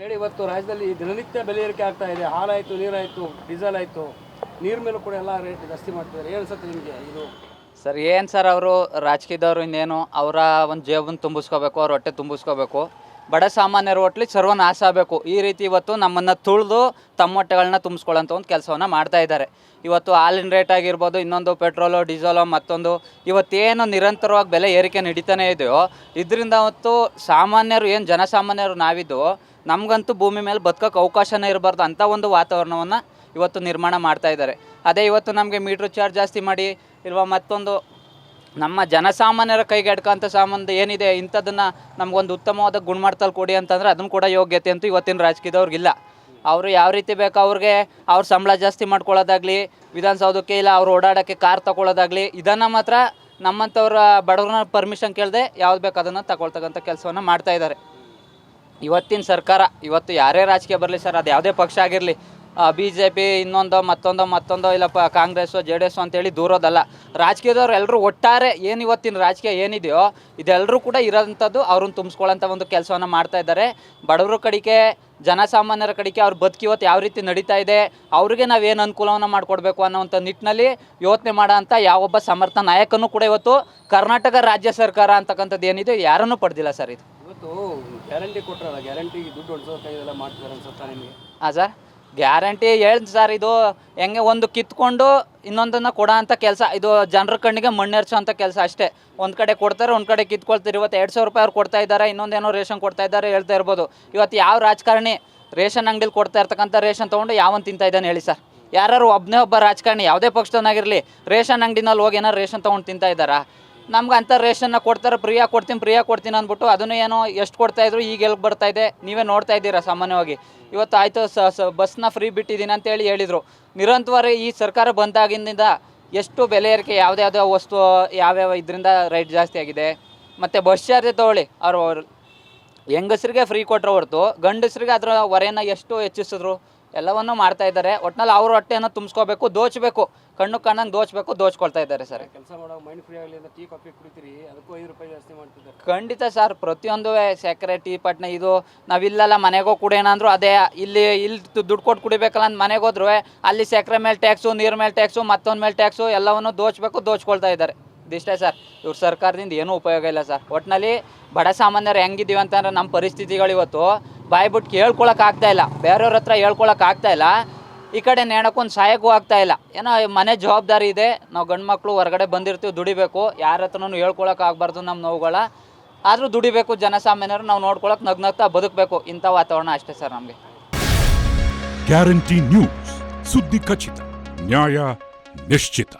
ಹೇಳಿ, ಇವತ್ತು ರಾಜ್ಯದಲ್ಲಿ ದಿನನಿತ್ಯ ಬೆಲೆ ಏರಿಕೆ ಆಗ್ತಾ ಇದೆ. ಹಾಲಾಯಿತು, ನೀರಾಯಿತು, ಡೀಸೆಲ್ ಆಯಿತು. ನೀರ್ ಮೇಲೂ ಕೂಡ ಎಲ್ಲ ರೇಟ್ ಜಾಸ್ತಿ ಮಾಡ್ತಿದ್ದಾರೆ. ಏನು ಅನ್ಸುತ್ತೆ ನಿಮಗೆ ಇದು? ಸರ್, ಏನು ಸರ್ ಅವರು ರಾಜಕೀಯದವರು ಇನ್ನೇನು, ಅವರ ಒಂದು ಜೇಬನ್ನು ತುಂಬಿಸ್ಕೋಬೇಕು, ಅವ್ರ ಹೊಟ್ಟೆ ತುಂಬಿಸ್ಕೋಬೇಕು. ಬಡ ಸಾಮಾನ್ಯರ ಒಟ್ಲಿ ಸರ್ವನಾಶ ಆಗಬೇಕು. ಈ ರೀತಿ ಇವತ್ತು ನಮ್ಮನ್ನು ತುಳಿದು ತಮ್ಮ ಹೊಟ್ಟೆಗಳನ್ನ ತುಂಬಿಸ್ಕೊಳ್ಳೋಂಥ ಒಂದು ಕೆಲಸವನ್ನು ಮಾಡ್ತಾ ಇದ್ದಾರೆ. ಇವತ್ತು ಹಾಲಿನ ರೇಟ್ ಆಗಿರ್ಬೋದು, ಇನ್ನೊಂದು ಪೆಟ್ರೋಲು ಡೀಸೆಲೋ ಮತ್ತೊಂದು ಇವತ್ತೇನು ನಿರಂತರವಾಗಿ ಬೆಲೆ ಏರಿಕೆ ನಡೀತಾನೆ ಇದೆಯೋ, ಇದರಿಂದ ಅವತ್ತು ಸಾಮಾನ್ಯರು ಏನು ಜನಸಾಮಾನ್ಯರು ನಾವಿದ್ದು, ನಮಗಂತೂ ಭೂಮಿ ಮೇಲೆ ಬದುಕೋಕೆ ಅವಕಾಶನೇ ಇರಬಾರ್ದು ಅಂಥ ಒಂದು ವಾತಾವರಣವನ್ನು ಇವತ್ತು ನಿರ್ಮಾಣ ಮಾಡ್ತಾ ಇದ್ದಾರೆ. ಅದೇ ಇವತ್ತು ನಮಗೆ ಮೀಟ್ರ್ ಚಾರ್ಜ್ ಜಾಸ್ತಿ ಮಾಡಿ, ಇಲ್ವಾ ಮತ್ತೊಂದು ನಮ್ಮ ಜನಸಾಮಾನ್ಯರ ಕೈಗೆ ಎಡ್ಕಂಥ ಸಂಬಂಧ ಏನಿದೆ, ಇಂಥದನ್ನು ನಮಗೊಂದು ಉತ್ತಮವಾದ ಗುಣಮಟ್ಟದಲ್ಲಿ ಕೊಡಿ ಅಂತಂದ್ರೆ ಅದನ್ನು ಕೂಡ ಯೋಗ್ಯತೆ ಅಂತೂ ಇವತ್ತಿನ ರಾಜಕೀಯದವ್ರಿಗಿಲ್ಲ ಅವರು ಯಾವ ರೀತಿ ಬೇಕು ಅವ್ರಿಗೆ ಅವ್ರ ಸಂಬಳ ಜಾಸ್ತಿ ಮಾಡ್ಕೊಳ್ಳೋದಾಗಲಿ, ವಿಧಾನಸೌಧಕ್ಕೆ ಇಲ್ಲ ಅವ್ರು ಓಡಾಡೋಕ್ಕೆ ಕಾರ್ ತಗೊಳ್ಳೋದಾಗಲಿ, ಇದನ್ನು ಮಾತ್ರ ನಮ್ಮಂಥವ್ರ ಬಡವ್ರನ್ನ ಪರ್ಮಿಷನ್ ಕೇಳದೆ ಯಾವ್ದು ಬೇಕು ಅದನ್ನು ತಗೊಳ್ತಕ್ಕಂಥ ಕೆಲಸವನ್ನು ಮಾಡ್ತಾ ಇದ್ದಾರೆ. ಇವತ್ತಿನ ಸರ್ಕಾರ, ಇವತ್ತು ಯಾರೇ ರಾಜಕೀಯ ಬರಲಿ ಸರ್, ಅದು ಯಾವುದೇ ಪಕ್ಷ ಆಗಿರಲಿ ಬಿ ಜೆ ಪಿ ಇನ್ನೊಂದೋ ಮತ್ತೊಂದೋ ಮತ್ತೊಂದೋ ಇಲ್ಲಪ್ಪ ಕಾಂಗ್ರೆಸ್ಸು ಜೆ ಡಿ ಎಸ್ ಅಂತೇಳಿ ದೂರೋದಲ್ಲ. ರಾಜಕೀಯದವ್ರು ಎಲ್ಲರೂ ಒಟ್ಟಾರೆ ಏನು ಇವತ್ತಿನ ರಾಜಕೀಯ ಏನಿದೆಯೋ ಇದೆಲ್ಲರೂ ಕೂಡ ಇರೋಂಥದ್ದು ಅವ್ರನ್ನ ತುಂಬಿಸ್ಕೊಳ್ಳೋಂಥ ಒಂದು ಕೆಲಸವನ್ನು ಮಾಡ್ತಾ ಇದ್ದಾರೆ. ಬಡವರ ಕಡೆಗೆ ಜನಸಾಮಾನ್ಯರ ಕಡೆಗೆ ಅವ್ರ ಬದುಕಿ ಇವತ್ತು ಯಾವ ರೀತಿ ನಡೀತಾ ಇದೆ ಅವ್ರಿಗೆ ಏನು ಅನುಕೂಲವನ್ನು ಮಾಡಿಕೊಡ್ಬೇಕು ಅನ್ನೋವಂಥ ನಿಟ್ಟಿನಲ್ಲಿ ಯೋಚನೆ ಮಾಡೋಂಥ ಯಾವೊಬ್ಬ ಸಮರ್ಥ ನಾಯಕನೂ ಕೂಡ ಇವತ್ತು ಕರ್ನಾಟಕ ರಾಜ್ಯ ಸರ್ಕಾರ ಅಂತಕ್ಕಂಥದ್ದು ಏನಿದೆ ಯಾರನ್ನು ಪಡೆದಿಲ್ಲ ಸರ್ ಇದು. ಇವತ್ತು ಗ್ಯಾರಂಟಿ ಕೊಟ್ಟರಲ್ಲ ಗ್ಯಾರಂಟಿ ದುಡ್ಡು ಹಾಂ ಸರ್ ಗ್ಯಾರಂಟಿ ಹೇಳ್ದು ಸರ್, ಇದು ಹೆಂಗೆ ಒಂದು ಕಿತ್ಕೊಂಡು ಇನ್ನೊಂದನ್ನು ಕೊಡೋ ಅಂಥ ಕೆಲಸ, ಇದು ಜನರ ಕಣ್ಣಿಗೆ ಮಣ್ಣೆರ್ಚೋ ಅಂತ ಕೆಲಸ ಅಷ್ಟೇ. ಒಂದು ಕಡೆ ಕೊಡ್ತಾರೆ, ಒಂದು ಕಡೆ ಕಿತ್ಕೊಳ್ತಾರೆ. ಇವತ್ತು ಎರಡು ಸಾವಿರ ರೂಪಾಯಿ ಅವ್ರು ಕೊಡ್ತಾ ಇದ್ದಾರೆ, ಇನ್ನೊಂದೇನೋ ರೇಷನ್ ಕೊಡ್ತಾ ಇದ್ದಾರೆ ಹೇಳ್ತಾ ಇರ್ಬೋದು. ಇವತ್ತು ಯಾವ ರಾಜಕಾರಣಿ ರೇಷನ್ ಅಂಗಡಿಲಿ ಕೊಡ್ತಾ ಇರ್ತಕ್ಕಂಥ ರೇಷನ್ ತೊಗೊಂಡು ಯಾವನ್ ತಿಂತಾ ಇದ್ದಾನೆ ಹೇಳಿ ಸರ್? ಯಾರು ಒಬ್ಬನೇ ಒಬ್ಬ ರಾಜಕಾರಣಿ, ಯಾವುದೇ ಪಕ್ಷದವನಾಗಿರಲಿ, ರೇಷನ್ ಅಂಗಡಿನಲ್ಲಿ ಹೋಗಿ ಏನಾರು ರೇಷನ್ ತೊಗೊಂಡು ತಿಂತಾ ಇದ್ದಾರಾ? ನಮ್ಗೆ ಅಂಥ ರೇಷನ್ನ ಕೊಡ್ತಾರೆ, ಪ್ರಿಯಾ ಕೊಡ್ತೀನಿ ಪ್ರಿಯಾ ಕೊಡ್ತೀನಿ ಅಂದ್ಬಿಟ್ಟು ಅದನ್ನು ಏನೋ ಎಷ್ಟು ಕೊಡ್ತಾ ಇದ್ರು ಈಗ ಎಲ್ಲಿ ಇದೆ, ನೀವೇ ನೋಡ್ತಾ ಇದ್ದೀರಾ ಸಾಮಾನ್ಯವಾಗಿ. ಇವತ್ತು ಆಯಿತು, ಸ ಸ, ಬಸ್ನ ಫ್ರೀ ಬಿಟ್ಟಿದ್ದೀನಿ ಅಂತೇಳಿ ಹೇಳಿದರು. ನಿರಂತರ ಈ ಸರ್ಕಾರ ಬಂದಾಗಿಂದ ಎಷ್ಟು ಬೆಲೆ ಏರಿಕೆ ಯಾವುದ್ಯಾವುದೋ ವಸ್ತು, ಯಾವ್ಯಾವ ಇದರಿಂದ ರೈಟ್ ಜಾಸ್ತಿ ಆಗಿದೆ. ಮತ್ತು ಬಸ್ ಚಾರ್ಜ್ ತೊಗೊಳ್ಳಿ, ಅವರು ಹೆಂಗಸ್ರಿಗೆ ಫ್ರೀ ಕೊಟ್ಟರೆ ಹೊರತು, ಗಂಡಸ್ರಿಗೆ ಅದರ ಹೊರೆಯನ್ನು ಎಷ್ಟು ಹೆಚ್ಚಿಸಿದ್ರು ಎಲ್ಲವನ್ನೂ ಮಾಡ್ತಾ ಇದ್ದಾರೆ. ಒಟ್ನಲ್ಲಿ ಅವ್ರ ಹೊಟ್ಟೆಯನ್ನು ತುಂಬಿಸ್ಕೋಬೇಕು ದೋಚಬೇಕು. ಕಣ್ಣು ಕಣ್ಣಂಗೆ ದೋಚಬೇಕು ದೋಚ್ಕೊಳ್ತಾ ಇದ್ದಾರೆ ಸರ್. ಕೆಲಸ ಮಾಡೋ ಮೈಂಡ್ ಫ್ರೀ ಆಗಲಿ ಅಂತ ಟೀ ಕಾಫಿ ಕುಡಿತೀರಿ ಅದಕ್ಕೂ ಐದು ರೂಪಾಯಿ ಜಾಸ್ತಿ ಮಾಡ್ತಿದ್ದಾರೆ. ಖಂಡಿತ ಸರ್ ಪ್ರತಿಯೊಂದು ಸಕ್ಕರೆ ಟೀ ಪಟ್ನ ಇದು ನಾವಿಲ್ಲೆಲ್ಲ ಮನೆಗೋ ಕುಡಿಯೋಣ ಅಂದ್ರು ಅದೇ ಇಲ್ಲಿ ಇಲ್ಲಿ ದುಡ್ಡು ಕೊಟ್ಟು ಕುಡಿಬೇಕಲ್ಲ ಅಂತ ಮನೆಗೆ ಹೋದ್ರು ಅಲ್ಲಿ ಸಕ್ಕರೆ ಮೇಲೆ ಟ್ಯಾಕ್ಸು ನೀರು ಮೇಲೆ ಟ್ಯಾಕ್ಸು ಮತ್ತೊಂದು ಮೇಲೆ ಟ್ಯಾಕ್ಸು ಎಲ್ಲವನ್ನು ದೋಚಬೇಕು ದೋಚ್ಕೊಳ್ತಾ ಇದ್ದಾರೆ. ಇದಿಷ್ಟೇ ಸರ್. ಇವ್ರ ಸರ್ಕಾರದಿಂದ ಏನೂ ಉಪಯೋಗ ಇಲ್ಲ ಸರ್. ಒಟ್ಟಿನಲ್ಲಿ ಬಡ ಸಾಮಾನ್ಯರು ಹೆಂಗಿದ್ದೀವಿ ಅಂತಂದ್ರೆ ನಮ್ಮ ಪರಿಸ್ಥಿತಿಗಳು ಇವತ್ತು ಬಾಯ್ಬಿಟ್ಟು ಕೇಳ್ಕೊಳಕ್ಕೆ ಆಗ್ತಾ ಇಲ್ಲ. ಬೇರೆಯವ್ರ ಹತ್ರ ಹೇಳ್ಕೊಳಕ್ಕೆ ಆಗ್ತಾ ಇಲ್ಲ. ಈ ಕಡೆ ನೇಣಕ್ಕೊಂದು ಸಹಾಯಕ್ಕೂ ಆಗ್ತಾ ಇಲ್ಲ. ಏನೋ ಮನೆ ಜವಾಬ್ದಾರಿ ಇದೆ. ನಾವು ಗಂಡು ಮಕ್ಕಳು ಹೊರಗಡೆ ಬಂದಿರ್ತೀವಿ, ದುಡಿಬೇಕು. ಯಾರ ಹತ್ರನೂ ಹೇಳ್ಕೊಳಕ್ಕೆ ಆಗಬಾರ್ದು ನಮ್ಮ ನೋವುಗಳ. ಆದರೂ ದುಡಿಬೇಕು, ಜನಸಾಮಾನ್ಯರು ನಾವು ನೋಡ್ಕೊಳಕ್ಕೆ ನಗ್ನಗ್ತಾ ಬದುಕಬೇಕು. ಇಂಥ ವಾತಾವರಣ ಅಷ್ಟೇ ಸರ್ ನಮಗೆ. Guarantee news. ಸುದ್ದಿ ಖಚಿತ, ನ್ಯಾಯ ನಿಶ್ಚಿತ.